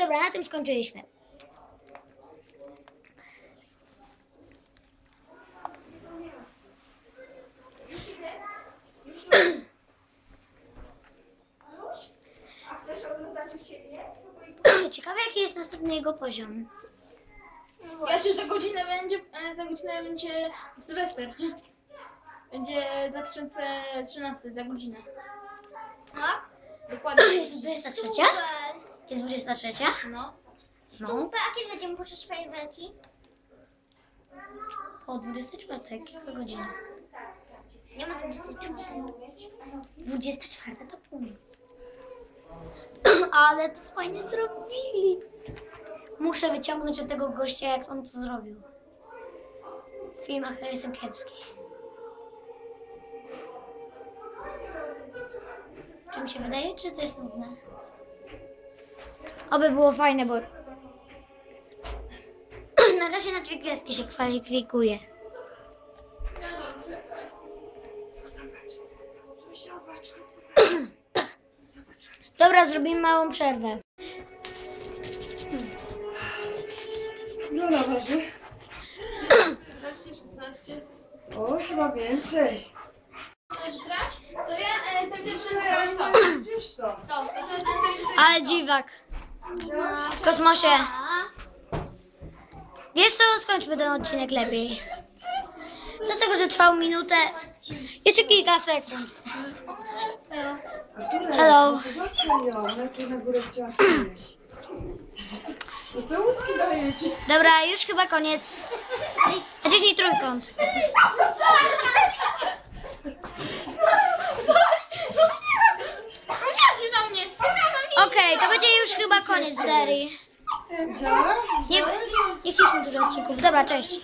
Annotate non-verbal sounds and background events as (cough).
dobra, na tym skończyliśmy. A chcesz oglądać u siebie? Ciekawe, jaki jest następny jego poziom. Ja czy za godzinę będzie, e, za godzinę będzie Sylwester. (laughs) Będzie 2013, za godzinę. Tak? Dokładnie. (clears throat) Jest 23? Jest 23? No. No. Super, a kiedy będziemy puszczać fajerwerki? Po 24, kilka godzin. Nie ma tu 24. 24 to północ. (coughs) Ale to fajnie zrobili. Muszę wyciągnąć od tego gościa, jak on to zrobił. W filmach jestem kiepski. Czy mi się wydaje, czy to jest nudne? Oby było fajne, bo na razie na dwie gwiazdki się kwalifikuje. Dobra, zrobimy małą przerwę. No na waży? 15, 16. O, chyba więcej. Chcesz grać? To ja e, jestem pierwszy z to. Gdzieś to. To, to, to, to, to, to, Ale dziwak. W kosmosie. Wiesz co, skończmy ten odcinek lepiej. Co z tego, że trwał minutę? Jeszcze kilka sekund. A? Hello. No co łuski daje ci? Dobra, już chyba koniec. Naciśnij trójkąt. Rzuciła się do mnie! Skakała mi! Okej, to będzie już chyba koniec serii. Nie, nie chcieliśmy dużo odcinków. Dobra, cześć.